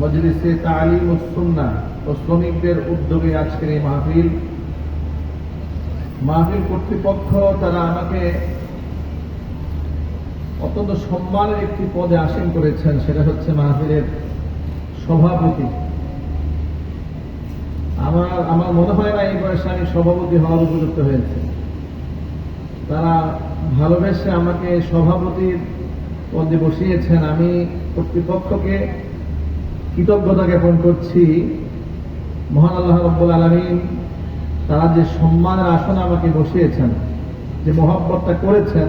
মজলিসে তালিম ও সুন্না ও শ্রমিকদের উদ্যোগে আজকের এই মাহফিল। মাহফিল কর্তৃপক্ষ তারা আমাকে অত্যন্ত সম্মানের একটি পদে আসীন করেছেন, সেটা হচ্ছে মাহফিলের সভাপতি। আমার আমার মনে হয় না এই বয়সে আমি সভাপতি হওয়ার উপযুক্ত হয়েছে। তারা ভালোবেসে আমাকে সভাপতির পদে বসিয়েছেন। আমি কর্তৃপক্ষকে কৃতজ্ঞতা জ্ঞাপন করছি মহান আল্লাহ রব্বুল আলমিন তারা যে সম্মানের আসনে আমাকে বসিয়েছেন যে মহাব্বতটা করেছেন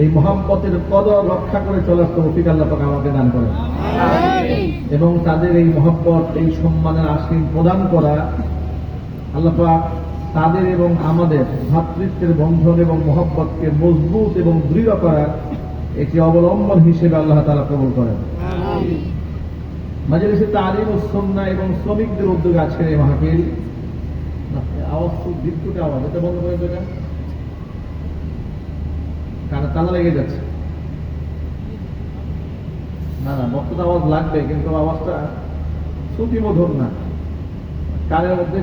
এই মহাব্বতের কদর রক্ষা করে চলার তৌফিক আল্লাহ পাক আমাকে দান করেন। এবং তাদের এই মহব্বত এই সম্মানের আসীন প্রদান করা আল্লাহ পাক তাদের এবং আমাদের ভ্রাতৃত্বের বন্ধন এবং মহব্বতকে মজবুত এবং দৃঢ় করার একটি অবলম্বন হিসেবে আল্লাহ তালা কবুল করেন। মাজলিসে তালিম ও সন্না এবং শ্রমিকদের উদ্যোগ আজকের এই মাহফিল। না আওয়াজ কিন্তু আওয়াজটা না। মধ্যে,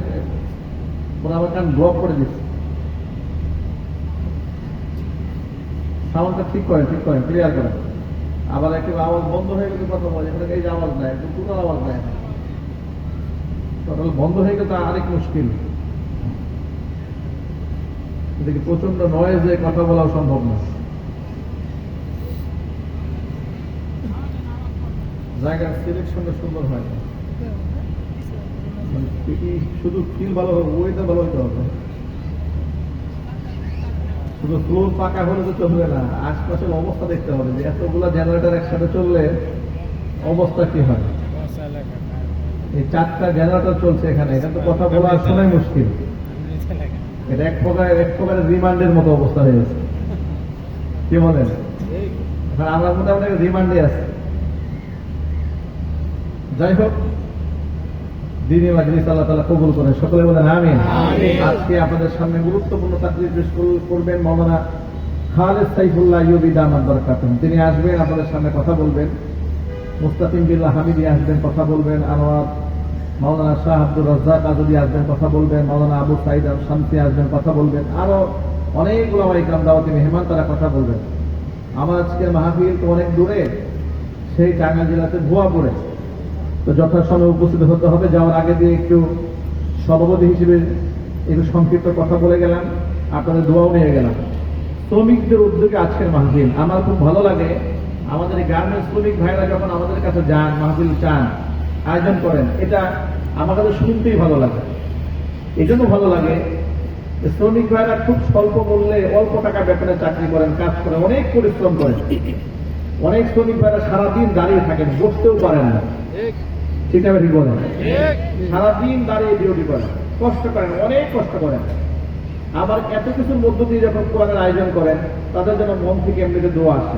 ওরা কান ব্লক করে দিচ্ছে। ঠিক করেন ঠিক করেন ক্লিয়ার করেন। আবার একটু আওয়াজ বন্ধ হয়ে গেলে কথা বলে এখানে এই যে আওয়াজ নেয় টোটাল আওয়াজ নেয় টোটাল বন্ধ হয়ে গেলে তো আরেক মুশকিল। এদিকে প্রচণ্ড নয়েজে কথা বলাও সম্ভব না। জায়গার সিলেকশনটা সুন্দর হয়। মানে কি শুধু ফিল ভালো হবে ওয়েটা ভালো হতে হবে। শুধু ফ্লোর পাকা হলে তো চলবে না। আশপাশের অবস্থা দেখতে হবে যে এতগুলা জেনারেটর একসাথে চললে অবস্থা কি হয়? এই চারটা জেনারেটর চলছে এখানে এখানে তো কথা বলা শোনাই মুশকিল। এটা এক প্রকার এক প্রকারের রিমান্ডের মতো অবস্থা হয়ে গেছে। কি বলেন? আমরা মোটামুটি রিমান্ডে আছি। যাই হোক দিনী মাজলিস আল্লাহ তালা কবুল করেন। সকলে বলেন আমিন। আজকে আপনাদের সামনে গুরুত্বপূর্ণ তাকলিফ পেশ করবেন মৌলানা খালেদ সাইফুল্লাহ ইউবি দামাত বরকাতুম তিনি আসবেন আপনাদের সামনে কথা বলবেন। মুস্তাকিম বিল্লাহ হামিদি আসবেন কথা বলবেন। আনোয়ার মাওলানা শাহ আব্দুর রাজ্জাক আজদি আসবেন কথা বলবেন। মাওলানা আবু সাইদ আল শান্তি আসবেন কথা বলবেন। আরও অনেকগুলো আমার ইকরাম দাওয়াতি মেহমান তারা কথা বলবেন। আমার আজকে মাহফিল তো অনেক দূরে। সেই টাঙ্গাইল জেলাতে ভুয়াপুরে। তো যথাসময়ে উপস্থিত হতে হবে। যাওয়ার আগে দিয়ে একটু সভাপতি হিসেবে একটু সংক্ষিপ্ত কথা বলে গেলাম। আপনাদের দোয়াও নিয়ে গেলাম। শ্রমিকদের উদ্যোগে আজকের মাহফিল। আমার খুব ভালো লাগে। আমাদের গার্মেন্টস শ্রমিক ভাইরা যখন আমাদের কাছে যান, মাহফিল চান, আয়োজন করেন, এটা আমার কাছে শুনতেই ভালো লাগে। এই জন্য ভালো লাগে শ্রমিক ভাইরা খুব স্বল্প মূল্যে অল্প টাকা বেতনে চাকরি করেন, কাজ করেন, অনেক পরিশ্রম করেন। অনেক শ্রমিক ভাইরা সারাদিন দাঁড়িয়ে থাকেন, বসতেও পারেন না। ঠিক আছে ঠিক। বলেন সারাদিন দাঁড়িয়ে ডিউটি করেন কষ্ট করেন অনেক কষ্ট করেন আবার এত কিছুর মধ্য দিয়ে যখন কোরআনের আয়োজন করেন তাদের যেন মন থেকে এমনিতে দোয়া আসে।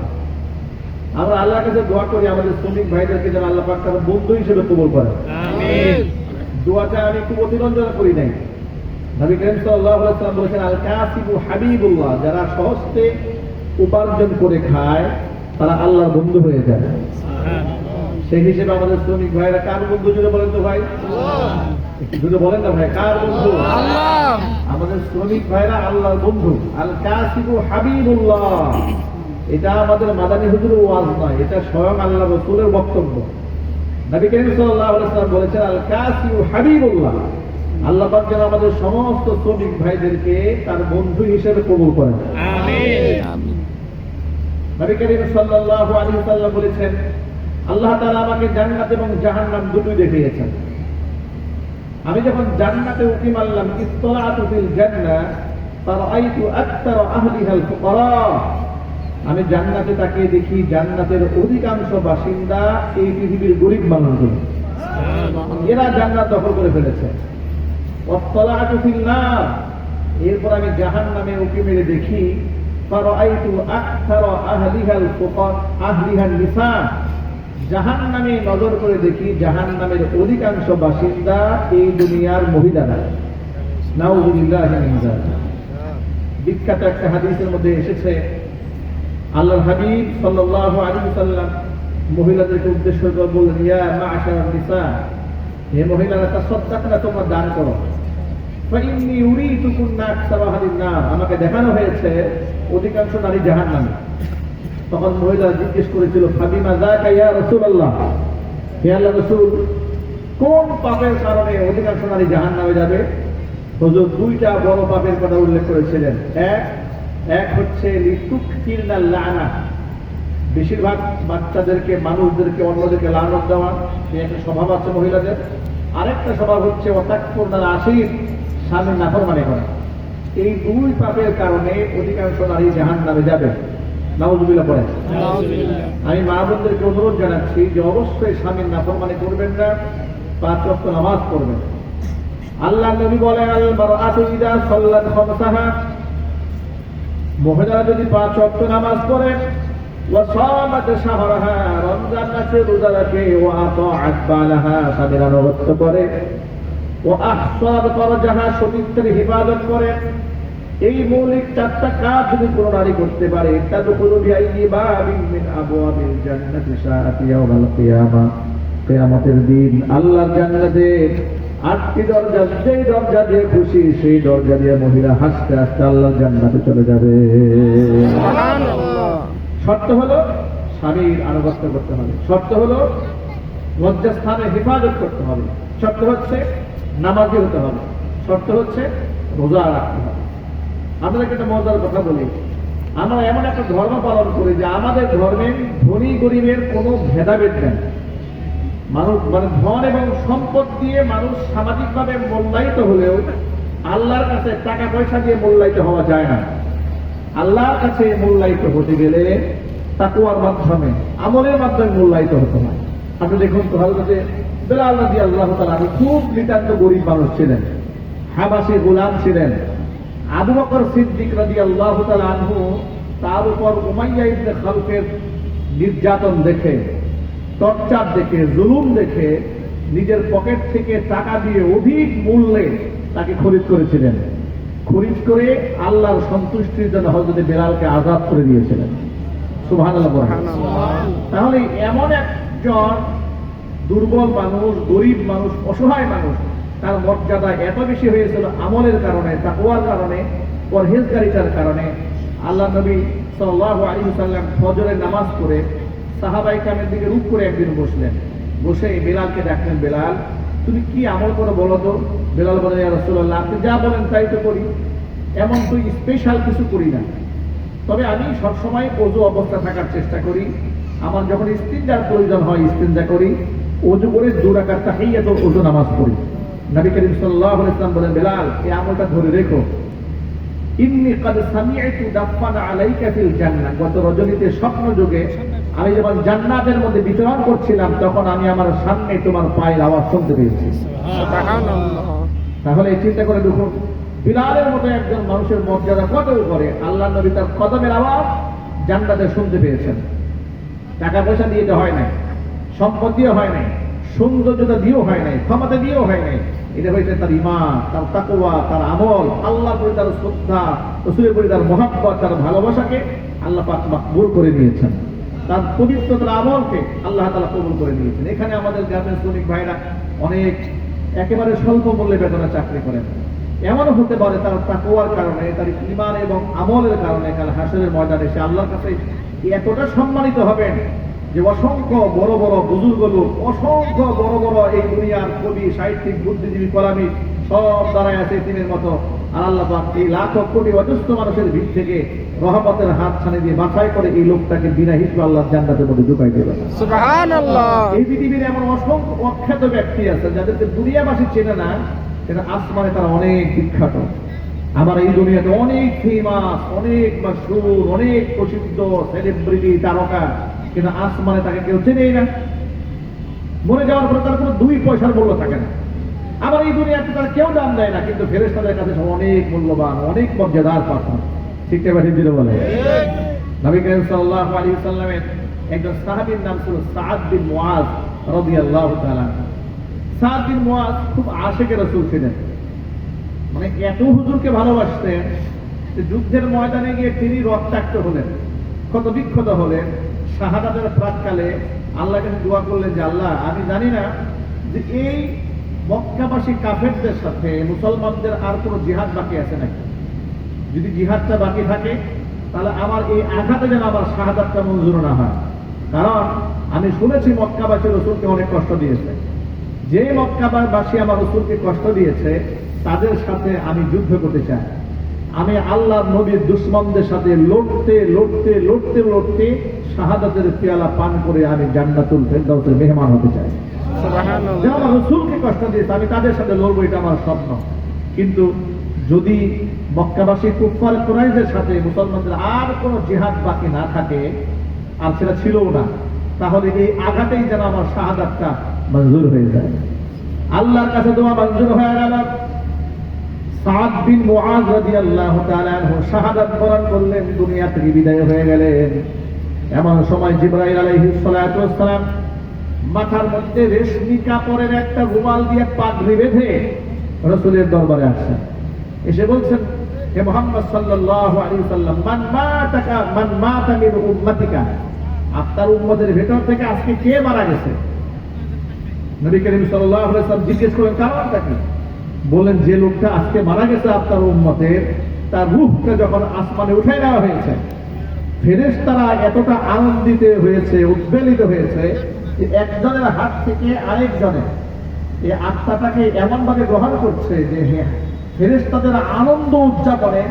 আমরা আল্লাহর কাছে দোয়া করি আমাদের শ্রমিক ভাইদেরকে যেন আল্লাহ পাক তারা বন্ধু হিসেবে কবুল করেন দোয়াটা আমি খুব অতিরঞ্জন করি নাই। নবী করিম আলাইহি বলেছেন আল কাসিবু হাবিবুল্লাহ যারা সহজে উপার্জন করে খায় তারা আল্লাহর বন্ধু হয়ে যায়। সেই হিসেবে আমাদের শ্রমিক ভাইরা কার বন্ধু জুড়ে বলেন তো ভাই? জুড়ে বলেন না ভাই কার বন্ধু? আমাদের শ্রমিক ভাইরা আল্লাহর বন্ধু আল কাসিবু হাবিবুল্লাহ। এটা আমাদের মাদানী হুজুরের ওয়াজ নয় এটা স্বয়ং আল্লাহ রসুলের বক্তব্য। নবী করিম সাল্লাল্লাহু আলাইহি ওয়াসাল্লাম বলেছেন আল কাসিবু হাবিবুল্লাহ। আল্লাহ পাক যেন আমাদের সমস্ত শ্রমিক ভাইদেরকে তার বন্ধু হিসেবে কবুল করেন। নবী করিম সাল্লাল্লাহু আলাইহি ওয়াসাল্লাম বলেছেন আল্লাহ তাআলা আমাকে জান্নাত এবং জাহান্নাম দুটোই দেখিয়েছেন। আমি যখন জান্নাতে উকি মারলাম ইত্তলাতু ফিল জান্নাহ ফারাআইতু আকতার আহলিহাল ফুকারা। আমি জান্নাতে তাকিয়ে দেখি জান্নাতের অধিকাংশ বাসিন্দা এই পৃথিবীর গরিব মানুষগুলো এরা জান্নাত দখল করে ফেলেছে। ওয়াত্তলাতু ফিল নার। এরপর আমি জাহান নামে উঁকি মেরে দেখি ফারাআইতু আকতার আহলিহাল ফুকার আহলিহান নিসা জাহান নামে নজর করে দেখি জাহান নামের অধিকাংশ বাসিন্দা এই দুনিয়ার মহিলারা বিখ্যাত একটা হাদিসের মধ্যে এসেছে, আল্লাহর হাবিব সাল্লাল্লাহু আলাইহি সাল্লাম মহিলাদেরকে উদ্দেশ্য করে বললেন, ইয়া মা'শারান নিসা, হে মহিলারা তাসাদদাকনা তোমরা দান করো। আমাকে দেখানো হয়েছে, অধিকাংশ নারী জাহান্নামী। তখন মহিলা জিজ্ঞেস করেছিল, ফাবিমা যাকা ইয়া রাসূলুল্লাহ? হে আল্লাহ রাসূল, কোন পাপের কারণে অধিকাংশ নারী জাহান্নামে যাবে? হুজুর, দুইটা বড় পাপের কথা উল্লেখ করেছিলেন। এক এক হচ্ছে লানা। বেশিরভাগ বাচ্চাদেরকে, মানুষদেরকে, অন্যদেরকে লানত দেওয়া, সে একটা স্বভাব আছে মহিলাদের। আরেকটা স্বভাব হচ্ছে অতাকপূর্ণ আশির স্বামীর নাফরমানি করা। এই দুই পাপের কারণে অধিকাংশ নারী জাহান নামে যাবে। পড়েন। আমি মা বোনদেরকে অনুরোধ জানাচ্ছি যে অবশ্যই স্বামীর নাফরমানি করবেন না পাঁচ নামাজ পড়বেন। আল্লাহ নবী বলেন আল মারআতু ইদা সাল্লাত মহিলা যদি পাঁচ ওয়াক্ত নামাজ পড়ে ওয়া সামাত শাহরাহা। রমজান মাসে রোজা রাখে ওয়া আতাআত বালাহা। স্বামীর আনুগত্য করে ওয়া আহসাব হিফাজত করে এই মৌলিক চারটা কাজ যদি কোনো নারী করতে পারে তাহলে কোনো বিআইনি বা আবওয়াবিল জান্নাতি শাআতি ইয়াউমাল কিয়ামা। কিয়ামতের দিন আল্লাহর জান্নাতে আটটি দরজা যেই দরজা দিয়ে খুশি সেই দরজা দিয়ে মহিলা হাসতে হাসতে আল্লাহর জান্নাতে চলে যাবে। শর্ত হলো স্বামীর আনুগত্য করতে হবে। শর্ত হলো লজ্জাস্থানে হেফাজত করতে হবে। শর্ত হচ্ছে নামাজি হতে হবে। শর্ত হচ্ছে রোজা রাখতে হবে। আপনাদেরকে একটা মজার কথা বলি। আমরা এমন একটা ধর্ম পালন করি যে আমাদের ধর্মে ধনী গরিবের কোনো ভেদাভেদ নেই। মানুষ মানে ধন এবং সম্পদ দিয়ে মানুষ সামাজিকভাবে মূল্যায়িত হলেও আল্লাহর কাছে টাকা পয়সা দিয়ে মূল্যায়িত হওয়া যায় না। আল্লাহর কাছে মূল্যায়িত হতে গেলে তাকুয়ার মাধ্যমে, আমলের মাধ্যমে মূল্যায়িত হতে হয়। আপনি দেখুন তো হজরতে বেলাল নদী আল্লাহ তালা খুব নিতান্ত গরিব মানুষ ছিলেন। হাবাসে গোলাম ছিলেন। আবু বকর সিদ্দিক নদী আল্লাহ আনহু তার উপর উমাইয়া ইবনে খালফের নির্যাতন দেখে টর্চার দেখে জুলুম দেখে নিজের পকেট থেকে টাকা দিয়ে অধিক মূল্যে তাকে খরিদ করেছিলেন। খরিদ করে আল্লাহর সন্তুষ্টির জন্য হজরত বেলালকে আজাদ করে দিয়েছিলেন। সুভান তাহলে এমন একজন দুর্বল মানুষ গরিব মানুষ অসহায় মানুষ তার মর্যাদা এত বেশি হয়েছিল আমলের কারণে তাকুয়ার কারণে, পরহেজগারিতার কারণে। আল্লাহ নবী সাল্লাহ আলী সাল্লাম ফজরের নামাজ পড়ে সাহাবাই কামের দিকে রূপ করে একদিন বসলেন। বসে বেলালকে ডাকলেন, বেলাল, তুমি কি আমল করে বলো তো? বেলাল বলে রসুল্লাহ আপনি যা বলেন তাই তো করি। এমন তো স্পেশাল কিছু করি না। তবে আমি সবসময় অজু অবস্থা থাকার চেষ্টা করি। আমার যখন ইস্তিনজার প্রয়োজন হয়, ইস্তিনজা করি। অজু করে দুরাকার তাহাইয়া তো অজু নামাজ পড়ি। নবী করিম সাল্লাহ ইসলাম বলেন, বেলাল, এই আমলটা ধরে রেখো। ইন্নি কাদ সামিআতু দাফান আলাইকা ফিল জান্নাহ। গত রজনীতে স্বপ্ন যুগে আমি যখন জান্নাতের মধ্যে বিচরণ করছিলাম, তখন আমি আমার সামনে তোমার পায়ের আওয়াজ শুনতে পেয়েছি। তাহলে চিন্তা করে দেখুন, বিলালের মতো একজন মানুষের মর্যাদা কত করে, আল্লাহ নবী তার কদমের আওয়াজ জান্নাতে শুনতে পেয়েছেন। টাকা পয়সা দিয়ে হয় নাই সম্পদ দিয়ে হয় নাই, সৌন্দর্যতা দিয়েও হয় নাই, ক্ষমতা দিয়েও হয় নাই। এটা হয়েছে তার ইমান তার তাকওয়া, তার আমল। আল্লাহ করে তার শ্রদ্ধা, রসুলের করে তার মহাব্বত, তার ভালোবাসাকে আল্লাহ পাক মাকবুল করে নিয়েছেন। তার পবিত্রতার আমলকে আল্লাহ তালা কবুল করে নিয়েছেন। এখানে আমাদের গ্রামের শ্রমিক ভাইরা অনেক একেবারে স্বল্প মূল্যে বেতনে চাকরি করেন। এমনও হতে পারে তার তাকুয়ার কারণে, তার ইমান এবং আমলের কারণে কাল হাসরের ময়দানে সে আল্লাহর কাছে এতটা সম্মানিত হবেন যে অসংখ্য বড় বড় বুজুর্গ লোক অসংখ্য বড় বড় এই দুনিয়ার কবি সাহিত্যিক বুদ্ধিজীবী কলামী সব দাঁড়ায় আছে তিনের মতো। আর আল্লাহ এই লাখ কোটি অজস্র মানুষের ভিড় থেকে রহমতের হাত ছানে দিয়ে বাছাই করে এই লোকটাকে বিনা হিসেবে আল্লাহ জান্নাতের মধ্যে ঢুকাই সুবহানাল্লাহ। এই পৃথিবীর এমন অসংখ্য অখ্যাত ব্যক্তি আছে যাদেরকে দুনিয়াবাসী চেনে না সেটা আসমানে তারা অনেক বিখ্যাত। আমার এই দুনিয়াতে অনেক ফেমাস অনেক মাসুর অনেক প্রসিদ্ধ সেলিব্রিটি তারকা। কিন্তু আসমানে তাকে কেউ চেনেই না। মরে যাওয়ার পরে তার কোনো দুই পয়সার মূল্য থাকে না। আবার এই দুনিয়াতে তার কেউ দাম দেয় না, কিন্তু ফেরেস্তাদের কাছে অনেক মূল্যবান, অনেক মর্যাদার পাত্র ঠিক আছে দিল বলে। নবী করিম সাল্লাল্লাহু আলাইহি সাল্লামের একজন সাহাবীর নাম ছিল সাদ বিন রাদিয়াল্লাহু তাআলা সাদ বিন খুব আশিকের রাসূল ছিলেন। মানে এত হুজুরকে ভালোবাসতেন যুদ্ধের ময়দানে গিয়ে তিনি রক্তাক্ত হলেন ক্ষত বিক্ষত হলেন। শাহাদাতের প্রাককালে আল্লাহ কাছে দোয়া করলেন যে আল্লাহ, আমি জানি না যে এই মক্কাবাসী কাফেরদের সাথে মুসলমানদের আর কোনো জিহাদ বাকি আছে নাকি? যদি জিহাদটা বাকি থাকে, তাহলে আমার এই আঘাতে যেন আমার শাহাদাতটা মঞ্জুর না হয়। কারণ আমি শুনেছি মক্কাবাসী রসুলকে অনেক কষ্ট দিয়েছে। যে মক্কাবাসী আমার রসুলকে কষ্ট দিয়েছে, তাদের সাথে আমি যুদ্ধ করতে চাই। আমি আল্লাহ নবীর দুশ্মনদের সাথে লড়তে লড়তে লড়তে লড়তে শাহাদাতের পেয়ালা পান করে আমি জান্নাতুল ফেরদাউসের মেহমান হতে চাই। যে রসুলকে কষ্ট দিয়েছে আমি তাদের সাথে লড়বো এটা আমার স্বপ্ন। কিন্তু যদি মক্কাবাসী কুফার কোরাইদের সাথে মুসলমানদের আর কোনো জিহাদ বাকি না থাকে আর সেটা ছিলও না তাহলে এই আঘাতেই যেন আমার শাহাদাতটা মঞ্জুর হয়ে যায়। আল্লাহর কাছে দোয়া মঞ্জুর হয়ে গেল। সাদ বিন মুআজ রাদিয়াল্লাহু তাআলা আনহু শাহাদাত বরণ করলেন, দুনিয়া থেকে বিদায় হয়ে গেলেন। এমন সময় জিবরাইল আলাইহিস সালাতু ওয়াস সালাম মাথার মধ্যে রেশমি কাপড়ের একটা রুমাল দিয়ে পাগড়ি বেঁধে রসুলের দরবারে আসছেন। এসে বলছেন হে মোহাম্মদ সাল্লাল্লাহু আলাইহি সাল্লাম মান মাতাকা, মান মাতা মিন উম্মতিকা? আপনার উম্মতের ভেতর থেকে আজকে কে মারা গেছে? নবী করিম সাল্লাল্লাহু সাল্লাম জিজ্ঞেস করলেন কারণটা কি? বললেন যে লোকটা আজকে মারা গেছে আপনার উম্মতের তার রূপটা যখন আসমানে উঠে নেওয়া হয়েছে ফেরেশতারা এতটা আনন্দিত হয়েছে উদ্বেলিত হয়েছে যে একজনের হাত থেকে আরেকজনের এই আত্মাটাকে এমন ভাবে গ্রহণ করছে যে হ্যাঁ ফেরেশতাদের আনন্দ উদযাপনে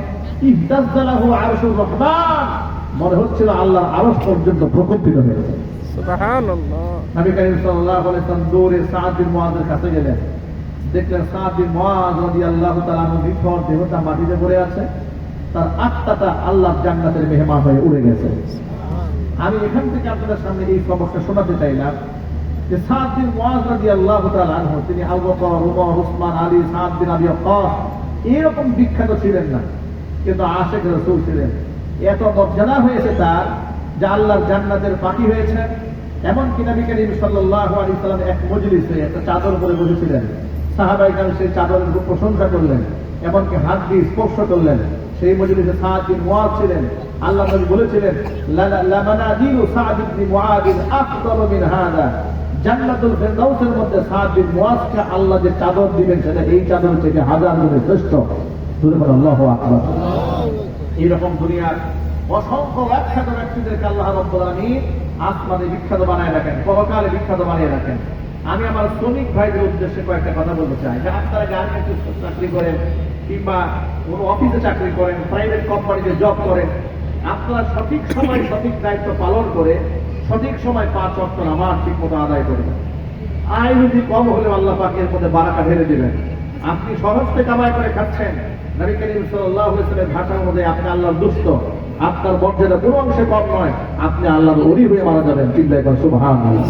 ইহদাজ্জালাহু আরশুর রহমান মনে হচ্ছিল আল্লাহ আরশ পর্যন্ত প্রকম্পিত হয়েছে। সুবহানাল্লাহ। নবী করিম সাল্লাল্লাহু আলাইহি সাল্লাম দৌড়ে সাদ বিন কাছে গেলেন। দেখলেন তাআলা বিফর দেহটা মাটিতে পড়ে আছে। তার আত্মাটা আল্লাহর জান্নাতের মেহমান হয়ে উড়ে গেছে। আমি এখান থেকে আপনাদের সামনে এই খবরটা শোনাতে চাইলাম যে তিনি আবু বকর উমর উসমান আলী আবি এরকম বিখ্যাত ছিলেন না কিন্তু আশেখ রাসূল ছিলেন। এত মর্যাদা হয়েছে তার যে আল্লাহর জান্নাতের পাখি হয়েছে। এমনকি নবী করিম সাল্লাল্লাহু আলাইহি সাল্লাম এক মজলিসে একটা চাদর পরে বসেছিলেন। সাহাবাই সেই চাদরের খুব প্রশংসা করলেন, এমনকি হাত দিয়ে স্পর্শ করলেন। সেই মজলিসে সাদ বিন ছিলেন। আল্লাহ নবী বলেছিলেন এই অসংখ্য বিখ্যাত রাখেন বিখ্যাত বানিয়ে রাখেন। আমি আমার শ্রমিক ভাইদের উদ্দেশ্যে কয়েকটা কথা বলতে চাই। যে আপনারা গার্মেন্টসে চাকরি করেন কিংবা কোনো অফিসে চাকরি করেন প্রাইভেট কোম্পানিতে জব করেন, আপনারা সঠিক সময়, সঠিক দায়িত্ব পালন করে সঠিক সময় পাঁচ অর্থ নামাজ ঠিক মতো আদায় করবেন আয় যদি কম হলে আল্লাহ পাকের মধ্যে বারাকা ঢেলে দিবেন। আপনি সহজতে কামাই করে খাচ্ছেন। নবী করিম সাল্লাল্লাহু ভাষার মধ্যে, আপনি আল্লাহর দুষ্ট, আপনার মর্যাদা কোনো অংশে কম নয়। আপনি আল্লাহর ওলি হয়ে মারা যাবেন। চিন্তায় করেন, সুবহানাল্লাহ।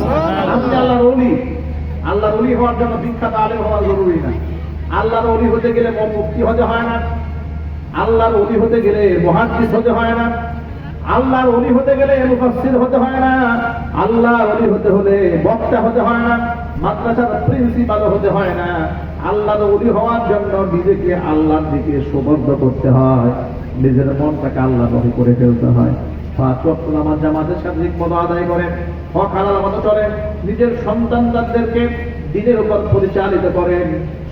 আপনি আল্লাহর ওলি। আল্লাহর ওলি হওয়ার জন্য বিখ্যাত আলেম হওয়া জরুরি না। আল্লাহর অলি হতে গেলে মুক্তি হতে হয় না। আল্লাহর অলি হতে গেলে মহাদিস হতে হয় না। আল্লাহর অলি হতে গেলে মুফাসসির হতে হয় না। আল্লাহর অলি হতে হলে বক্তা হতে হয় না। মাদ্রাসার প্রিন্সিপাল হতে হয় না। আল্লাহর অলি হওয়ার জন্য নিজেকে আল্লাহর দিকে সুবদ্ধ করতে হয়। নিজের মনটাকে আল্লাহ করে ফেলতে হয়। পাঁচ ওয়াক্ত নামাজ জামাতের সাথে ঠিক আদায় করেন হক হালাল মতো চলেন নিজের সন্তানদেরকে দিনের উপর পরিচালিত করেন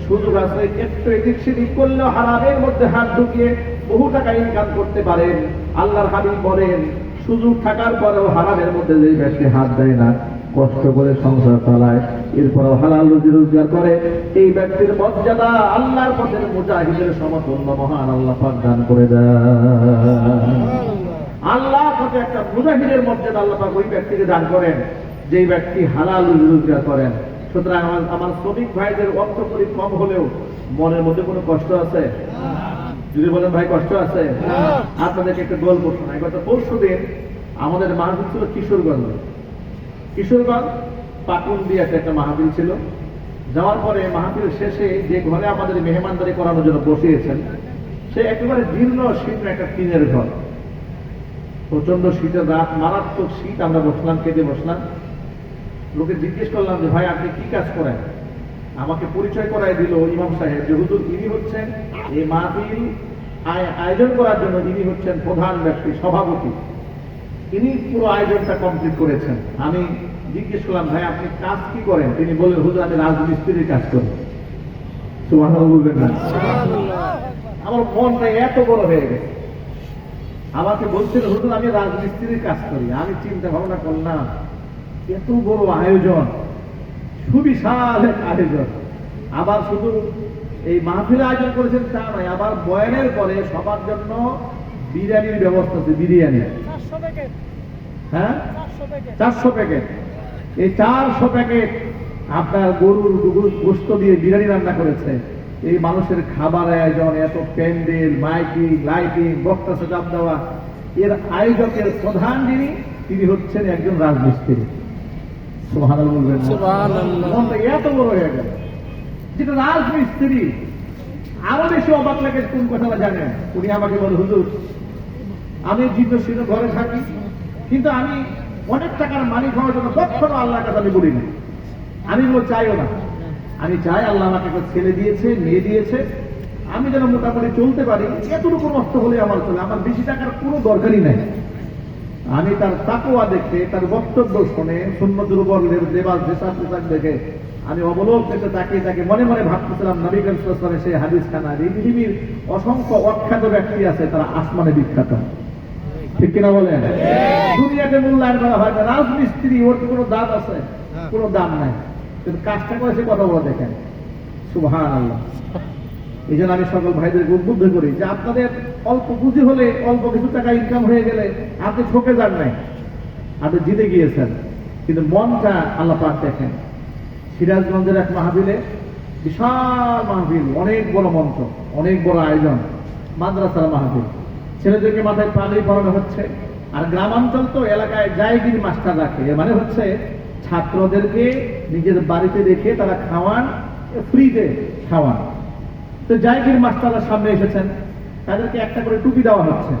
সুযোগ আছে একটু এদিক সেদিক করলেও হারামের মধ্যে হাত ঢুকিয়ে বহু টাকা ইনকাম করতে পারেন আল্লাহর হাবিব বলেন সুযোগ থাকার পরেও হারামের মধ্যে যে ব্যক্তি হাত দেয় না কষ্ট করে সংসার চালায় এরপরও হালাল রুজি রোজগার করে এই ব্যক্তির মর্যাদা আল্লাহর পথের মুজাহিদের সমতুল্য মহান আল্লাহ দান করে দেয় আল্লাহ পথে একটা মুজাহিদের মর্যাদা আল্লাহ ওই ব্যক্তিকে দান করেন, যেই ব্যক্তি হালাল রোজগার করেন। সুতরাং আমার আমার শ্রমিক ভাইদের অর্থ করি কম হলেও মনের মধ্যে কোনো কষ্ট আছে? যদি বলেন, ভাই, কষ্ট আছে? আপনাদেরকে একটা গল্প শোনাই। গত পরশু দিন আমাদের মাহফিল ছিল কিশোরগঞ্জ। কিশোরগঞ্জ পাকুন দিয়ে একটা মাহফিল ছিল। যাওয়ার পরে মাহফিল শেষে যে ঘরে আমাদের মেহমানদারি করানোর জন্য বসিয়েছেন, সে একেবারে জীর্ণ, শীর্ণ একটা টিনের ঘর। প্রচণ্ড শীতের রাত মারাত্মক শীত আমরা বসলাম কেঁদে বসলাম। লোকে জিজ্ঞেস করলাম যে ভাই আপনি কি কাজ করেন? আমাকে পরিচয় করাই দিল ইমাম সাহেব যে হুজুর ইনি হচ্ছেন এই মাহফিল আয়োজন করার জন্য ইনি হচ্ছেন প্রধান ব্যক্তি সভাপতি। ইনি পুরো আয়োজনটা কমপ্লিট করেছেন। আমি জিজ্ঞেস করলাম ভাই আপনি কাজ কি করেন? তিনি বললেন হুজুর আমি রাজমিস্ত্রির কাজ করি। সুবহানাল্লাহ বলবেন না? আমার মনটা এত বড় হয়ে গেছে। আমাকে বলছিল হুজুর আমি রাজমিস্ত্রির কাজ করি। আমি চিন্তা ভাবনা করলাম এত বড় আয়োজন সুবিশাল এক আয়োজন। আবার শুধু এই মাহফিল আয়োজন করেছেন তা নয় আবার বয়ানের পরে সবার জন্য বিরিয়ানির ব্যবস্থা আছে বিরিয়ানি। হ্যাঁ? চারশো প্যাকেট। এই চারশো প্যাকেট আপনার গরুর গরুর গোস্ত দিয়ে বিরিয়ানি রান্না করেছে। এই মানুষের খাবার আয়োজন এত প্যান্ডেল মাইকিং লাইটিং বক্তা সাজাব দেওয়া এর আয়োজকের প্রধান যিনি তিনি হচ্ছেন একজন রাজমিস্ত্রি। এত বড় হয়ে গেল। যেটা রাজমিস্ত্রি আরও বেশি অবাক লাগে কোন কথাটা জানেন? উনি আমাকে বলে হুজুর আমি জীর্ণ শীর্ণ ঘরে থাকি কিন্তু আমি অনেক টাকার মালিক হওয়ার জন্য কখনো আল্লাহর কাছে আমি বলি না আমি এগুলো চাইও না। আমি চাই আল্লাহ আমাকে একটা ছেলে দিয়েছে মেয়ে দিয়েছে। আমি যেন মোটামুটি চলতে পারি। এতটুকু নষ্ট হলে আমার চলে আমার বেশি টাকার কোনো দরকারই নাই। আমি তার তাকুয়া দেখে তার বক্তব্য শুনে শূন্য দুর্বলের দেবাস দেশার পোশাক দেখে আমি অবলোক দেখে তাকিয়ে তাকে মনে মনে ভাবতেছিলাম নবী কালামের সেই হাদিস খানা এই পৃথিবীর অসংখ্য অখ্যাত ব্যক্তি আছে তারা আসমানে বিখ্যাত। ঠিক কিনা বলেন? দুনিয়াতে মূল্যায়ন করা হয় রাজমিস্ত্রি ওর কি কোনো দাম আছে? কোনো দাম নাই। কিন্তু কাজটা করেছে কথা বলে দেখেন। সুবহান আল্লাহ এই জন্য আমি সকল ভাইদেরকে উদ্বুদ্ধ করি যে আপনাদের অল্প পুঁজি হলে অল্প কিছু টাকা ইনকাম হয়ে গেলে আপনি ঠকে যান নাই। আপনি জিতে গিয়েছেন। কিন্তু মনটা আল্লাহ পাক দেখেন। সিরাজগঞ্জের এক মাহবিলে বিশাল মাহবিল অনেক বড় মঞ্চ, অনেক বড় আয়োজন, মাদ্রাসার মাহবিল ছেলেদেরকে মাথায় পানি পড়ানো হচ্ছে। আর গ্রামাঞ্চল তো এলাকায় জায়গির মাস্টার রাখে। মানে হচ্ছে ছাত্রদেরকে নিজের বাড়িতে রেখে তারা খাওয়ান ফ্রিতে খাওয়ান। তো জায়গির মাস্টাররা সামনে এসেছেন। তাদেরকে একটা করে টুপি দেওয়া হচ্ছে।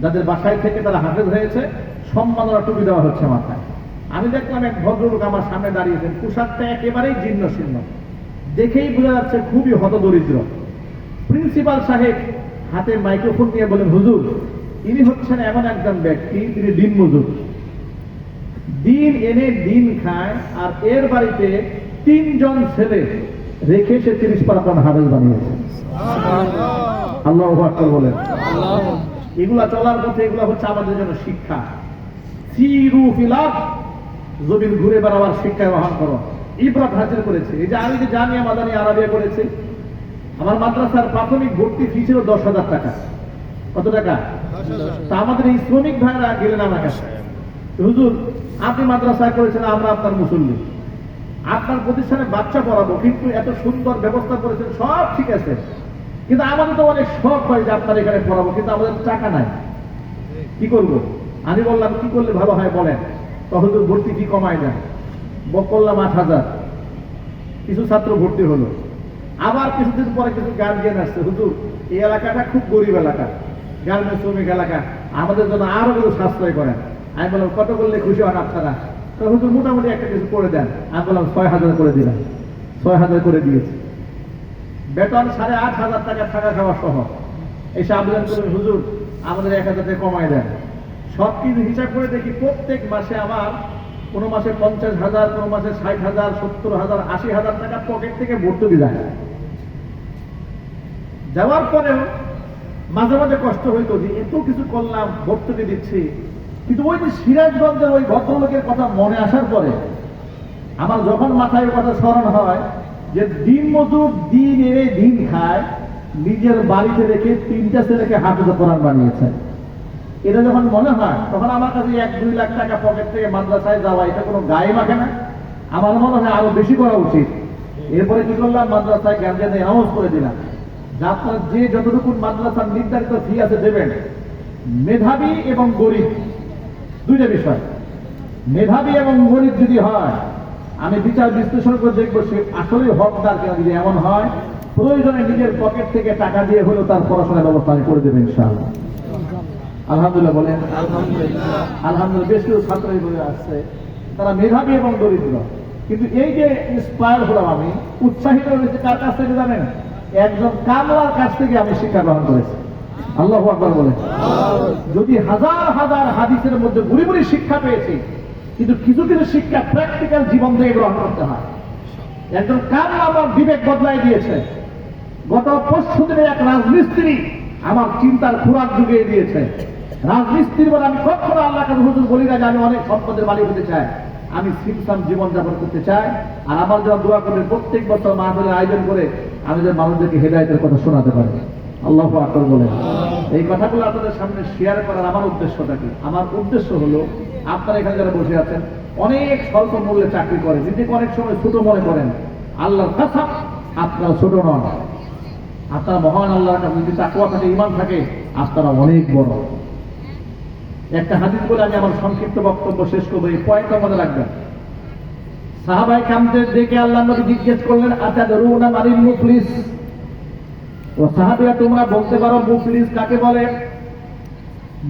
যাদের বাসায় থেকে তারা হাফেজ হয়েছে, সম্মাননা টুপি দেওয়া হচ্ছে মাথায়। আমি দেখলাম এক ভদ্রলোক আমার সামনে দাঁড়িয়েছেন পোশাকটা একেবারেই জীর্ণ শীর্ণ। দেখেই বোঝা যাচ্ছে খুবই হতদরিদ্র। প্রিন্সিপাল সাহেব হাতে মাইক্রোফোন নিয়ে বলেন হুজুর, ইনি হচ্ছেন এমন একজন ব্যক্তি, তিনি দিন মজুর দিন এনে দিন খায় আর এর বাড়িতে তিনজন ছেলে রেখে সে তিরিশ পারাপান হাবেল বানিয়েছে। আল্লাহ বলেন। এগুলা চলার পথে এগুলা হচ্ছে আমাদের জন্য শিক্ষা। সিরু ফিলাপ জমিন ঘুরে বেড়াবার শিক্ষা গ্রহণ করো। ইবরাত হাজির করেছে। এই যে আমি যে জামিয়া মাদানি আরাবিয়া করেছি। আমার মাদ্রাসার প্রাথমিক ভর্তি ফি ছিল দশ হাজার টাকা। কত টাকা? তা আমাদের এই শ্রমিক ভাইরা গেলেন আমার কাছে। হুজুর আপনি মাদ্রাসায় করেছেন, আমরা আপনার মুসল্লি। আপনার প্রতিষ্ঠানে বাচ্চা পড়াবো, কিন্তু এত সুন্দর ব্যবস্থা করেছেন, সব ঠিক আছে। কিন্তু আমাদের তো অনেক শখ হয় যে আপনার এখানে পড়াবো, কিন্তু আমাদের টাকা নাই। কি করব? আমি বললাম, কি করলে ভালো হয় বলেন। তখন তো ভর্তি কি কমায় না। করলাম আট হাজার। কিছু ছাত্র ভর্তি হলো। আবার কিছুদিন পরে কিছু গার্জিয়ান আসছে। হুজুর, এই এলাকাটা খুব গরিব এলাকা। গার্মেন্ট শ্রমিক এলাকা। আমাদের জন্য আরও কিছু সাশ্রয় করেন। আমি বললাম, কত করলে খুশি হন আপনারা? তো হুজুর মোটামুটি একটা কিছু করে দেন। আমি বললাম, ছয় হাজার করে দিলাম। ছয় হাজার করে দিয়েছি। বেতন সাড়ে আট হাজার টাকা থাকা খাওয়া সহ। এসে আবেদন করুন হুজুর, আমাদের এক হাজার টাকা কমায় দেন। সব কিছু হিসাব করে দেখি প্রত্যেক মাসে আমার কোনো মাসে পঞ্চাশ হাজার, কোনো মাসে ষাট হাজার, সত্তর হাজার, আশি হাজার টাকা পকেট থেকে ভর্তুকি যায়। যাওয়ার পরেও মাঝে মাঝে কষ্ট হইতো যে এত কিছু করলাম, ভর্তুকি দিচ্ছি। কিন্তু ওই যে সিরাজগঞ্জের ওই ভদ্রলোকের কথা মনে আসার পরে আমার যখন মাথায় কথা স্মরণ হয় যে দিন মজুর দিন এনে দিন খায়, নিজের বাড়িতে রেখে তিনটা ছেলেকে হাফিজে কোরআন বানিয়েছে। এটা যখন মনে হয়, তখন আমার কাছে এক দুই লাখ টাকা পকেট থেকে মাদ্রাসায় যাওয়া, এটা কোনো গায়ে মাখে না। আমার মনে হয় আরও বেশি করা উচিত। এরপরে কি করলাম? মাদ্রাসায় গার্জেনে অ্যানাউন্স করে দিলাম যে আপনার যে যতটুকু মাদ্রাসার নির্ধারিত ফি আছে দেবেন, মেধাবী এবং গরিব দুইটা বিষয়। মেধাবী এবং গরিব যদি হয় আমি বিচার বিশ্লেষণ করে দেখব সে আসলে হকদার কেন যদি এমন হয় প্রয়োজনে নিজের পকেট থেকে টাকা দিয়ে হলেও তার পড়াশোনার ব্যবস্থা আমি করে দেবেন ইনশাআল্লাহ। আলহামদুলিল্লাহ বলেন। আলহামদুলিল্লাহ। বেশ কিছু ছাত্রই বলে আসছে। তারা মেধাবী এবং দরিদ্র। কিন্তু এই যে ইন্সপায়ার হলাম আমি উৎসাহিত হয়েছে কার কাছ থেকে জানেন? একজন কামলার কাছ থেকে আমি শিক্ষা গ্রহণ করেছি। আল্লাহ আকবর বলে। যদি হাজার হাজার হাদিসের মধ্যে গুড়ি গুড়ি শিক্ষা পেয়েছি, কিন্তু কিছু কিছু শিক্ষা প্র্যাকটিক্যাল জীবন থেকে গ্রহণ করতে হয়। একজন কাম আমার বিবেক বদলাই দিয়েছে? গত পরশু দিনে এক রাজমিস্ত্রি আমার চিন্তার খোরাক ঢুকিয়ে দিয়েছে। রাজমিস্ত্রি বলে, আমি কখনো আল্লাহ কাছে হুজুর বলি না যে আমি অনেক সম্পদের মালিক হতে চাই। আমি সিমসাম জীবন যাপন করতে চাই। আর আমার জন্য দোয়া করবে প্রত্যেক বছর মাহফিলের আয়োজন করে আমি যে মানুষদেরকে হেদায়তের কথা শোনাতে পারি। আল্লাহ আকবর বলে। এই কথাগুলো আপনাদের সামনে শেয়ার করার আমার উদ্দেশ্যটা কি? আমার উদ্দেশ্য হলো, আপনারা এখানে যারা বসে আছেন, অনেক স্বল্প মূল্যে চাকরি করে নিজেকে অনেক সময় ছোট মনে করেন, আল্লাহর কথা আপনারা ছোট নন। আপনারা মহান আল্লাহর যদি তাকুয়া থাকে ইমান থাকে, আপনারা অনেক বড়। একটা হাদিস বলে আমি আমার সংক্ষিপ্ত বক্তব্য শেষ করব, এই পয়েন্টটা মনে রাখবেন। সাহাবাই কামদের দেখে আল্লাহ নবী জিজ্ঞেস করলেন আচ্ছা রুনা মারিল মুফলিস? ও সাহাবিরা তোমরা বলতে পারো মুফলিস কাকে বলে?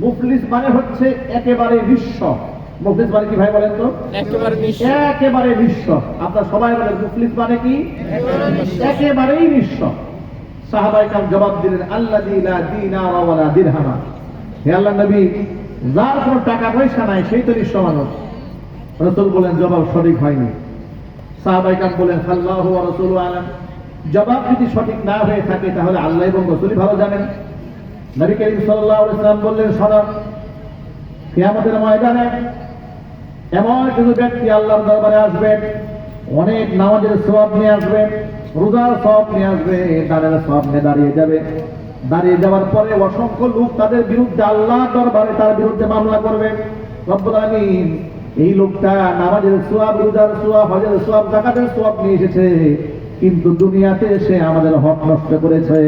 মুফলিস মানে হচ্ছে একেবারে বিশ্ব। মুফলিস মানে কি ভাই বলেন তো? একেবারে বিশ্ব। আপনার সবাই বলেন মুফলিস মানে কি? একেবারেই নিঃস্ব সাহাবাই কাম জবাব দিলেন আল্লাহ দিলা দিনার ওয়ালা দিরহামা। হে আল্লাহ নবী যার কোনো টাকা পয়সা নাই সেই তো নিঃস্ব মানুষ। রসুল বলেন জবাব সঠিক হয়নি। সাহাবাই কাম বলেন আল্লাহ রসুল আলম। জবাব যদি সঠিক না হয়ে থাকে, তাহলে আল্লাহ এবং রসুলই ভালো জানেন। নবী করিম সাল্লাহ ইসলাম বললেন সরব কিয়ামতের ময়দানে এমন কিছু ব্যক্তি আল্লাহর দরবারে আসবেন অনেক নামাজের সব নিয়ে আসবেন রোজার সব নিয়ে আসবে দাঁড়ের সব নিয়ে দাঁড়িয়ে যাবে। দাঁড়িয়ে যাওয়ার পরে অসংখ্য লোক তাদের বিরুদ্ধে আল্লাহ দরবারে তার বিরুদ্ধে মামলা করবে। এই লোকটা নামাজের সোয়াব রোজার সোয়াব হজের সোয়াব জাকাতের সোয়াব নিয়ে এসেছে। কিন্তু দুনিয়াতে এসে আমাদের হক নষ্ট করেছে।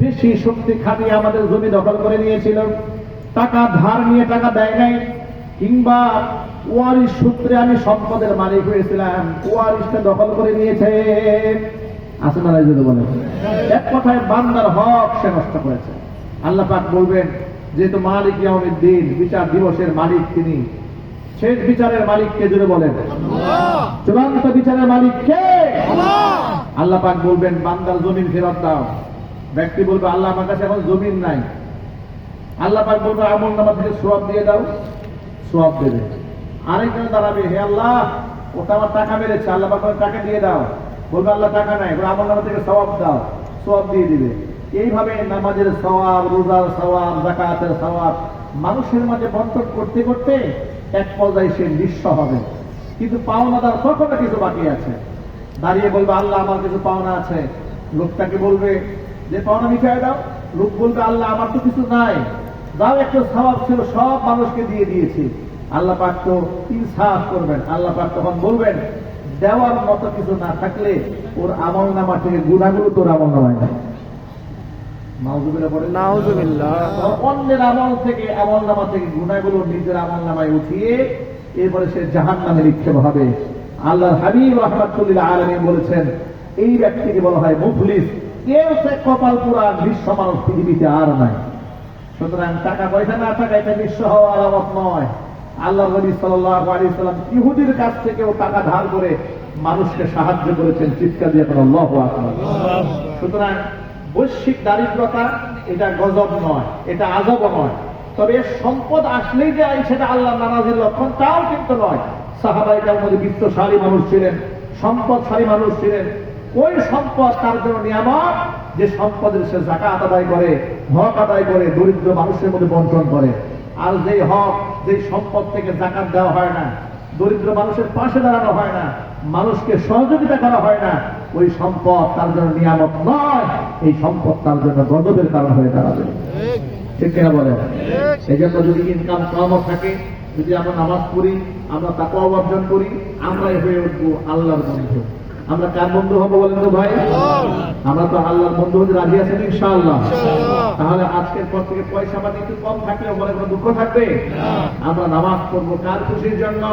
বেশি শক্তি খাটিয়ে আমাদের জমি দখল করে নিয়েছিল। টাকা ধার নিয়ে টাকা দেয় নাই, কিংবা ওয়ারিশ সূত্রে আমি সম্পদের মালিক হয়েছিলাম, ওয়ারিশটা দখল করে নিয়েছে। আছে না যদি বলে এক কথায় বান্দার হক সে নষ্ট করেছে। আল্লাহ পাক বলবেন, যেহেতু মালিক ইয়াউমিদ দিন বিচার দিবসের মালিক তিনি শেষ বিচারের মালিক কে জুড়ে বলেন। চূড়ান্ত বিচারের মালিক কে? আল্লাহ পাক বলবেন, বান্দার জমিন ফেরত দাও। ব্যক্তি বলবে, আল্লাহ আমার কাছে এখন জমিন নাই। আল্লাহ পাক বলবে, আমল নামা থেকে সোয়াব দিয়ে দাও। সোয়াব দেবে। আরেকজন দাঁড়াবে, হে আল্লাহ, ওটা আমার টাকা মেরেছে, আল্লাহ পাক টাকা দিয়ে দাও। বলবে, আল্লাহ টাকা নাই আমল নামা থেকে সওয়াব দাও। সোয়াব দিয়ে দিবে। এইভাবে নামাজের সওয়াব, রোজার সওয়াব জাকাতের সওয়াব মানুষের মাঝে বন্টন করতে করতে এক পর্যায়ে সে নিঃস্ব হবে। কিন্তু পাওনা পাওনাদার তখনও কিছু বাকি আছে। দাঁড়িয়ে বলবে, আল্লাহ আমার কিছু পাওনা আছে। লোকটাকে বলবে, যে পাওনা মিঠাই দাও। লোক বলবে, আল্লাহ আমার তো কিছু নাই। যাও, একটু স্বভাব ছিল, সব মানুষকে দিয়ে দিয়েছি। আল্লাহ পাক তো ইনসাফ করবেন, আল্লাহ পাক তখন বলবেন, দেওয়ার মতো কিছু না থাকলে ওর আমল নামা থেকে গুণাগুলো তোর আমল নামায় না নাউজুবিল্লাহ বলেন না। নাউজুবিল্লাহ অন্যের আমল থেকে আমল নামা থেকে গুণাগুলো নিজের আমল নামায় উঠিয়ে এরপরে সে জাহান নামে নিক্ষেপ হবে। আল্লাহ হাবিব রহমাতুল্লাহ আলমী বলেছেন এই ব্যক্তিকে বলা হয় মুফলিস। কেউ সে কপাল পুরা বিশ্ব মানুষ পৃথিবীতে আর নাই। সুতরাং টাকা পয়সা না থাকা এটা বিশ্ব হওয়ার আলামত নয়। আল্লাহ নবী সাল্লাল্লাহু আলাইহি সাল্লাম ইহুদির কাছ থেকেও টাকা ধার করে মানুষকে সাহায্য করেছেন। চিৎকার দিয়ে আল্লাহু সুতরাং বৈশ্বিক দারিদ্রতা এটা গজব নয়, এটা আজব নয়। তবে সম্পদ আসলেই যে সেটা আল্লাহ নারাজের লক্ষণ, তাও কিন্তু নয়। সাহাবাইকার মধ্যে বিত্তশালী মানুষ ছিলেন, সম্পদশালী মানুষ ছিলেন। ওই সম্পদ তার জন্য নিয়ামক যে সম্পদের সে জাকাত আদায় করে, হক আদায় করে, দরিদ্র মানুষের মধ্যে বন্টন করে। আর যে হক যে সম্পদ থেকে জাকাত দেওয়া হয় না, দরিদ্র মানুষের পাশে দাঁড়ানো হয় না, মানুষকে সহযোগিতা করা হয় না ওই সম্পদ তার জন্য নিয়ামক নয় এই সম্পদ তার জন্য গজবের কারণ হয়ে দাঁড়াবে। ঠিক কিনা বলেন সেই জন্য যদি ইনকাম কমও থাকে যদি আমরা নামাজ পড়ি আমরা তাকে অর্জন করি আমরাই হয়ে উঠবো আল্লাহর বন্ধু। আমরা কার বন্ধু হব বলেন তো ভাই? আমরা তো আল্লাহর বন্ধু হতে রাজি আছেন ইনশাআল্লাহ। তাহলে আজকের পর থেকে পয়সা পাতি একটু কম থাকলে বলে কোনো দুঃখ থাকবে? আমরা নামাজ পড়ব কার খুশির জন্য?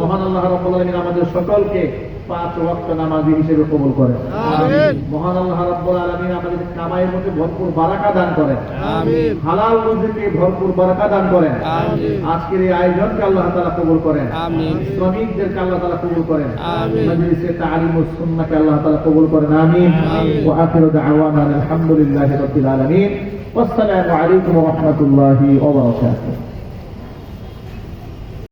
মহান আল্লাহ রাব্বুল আলামিন আমাদের সকলকে পাঁচ ওয়াক্ত নামাজি হিসেবে কবুল করেন মহান আল্লাহ রাব্বুল আলামিন আমাদের কামাইয়ের মধ্যে ভরপুর বারাকা দান করেন আমিন। হালাল রুজিকে ভরপুর বারাকা দান করেন। আমিন। আজকের এই আয়োজনকে আল্লাহ তাআলা কবুল করেন। আমিন। শ্রমিকদেরকে আল্লাহ তাআলা কবুল করেন। আমিন। মজলিসে তালিম ও সুন্নাহকে আল্লাহ তাআলা কবুল করেন। আমিন। আমিন। ওয়া আখিরু দাওয়ানা আলহামদুলিল্লাহি রাব্বিল আলামিন। ওয়াসসালামু আলাইকুম ওয়া রাহমাতুল্লাহি ওয়া বারাকাতুহু।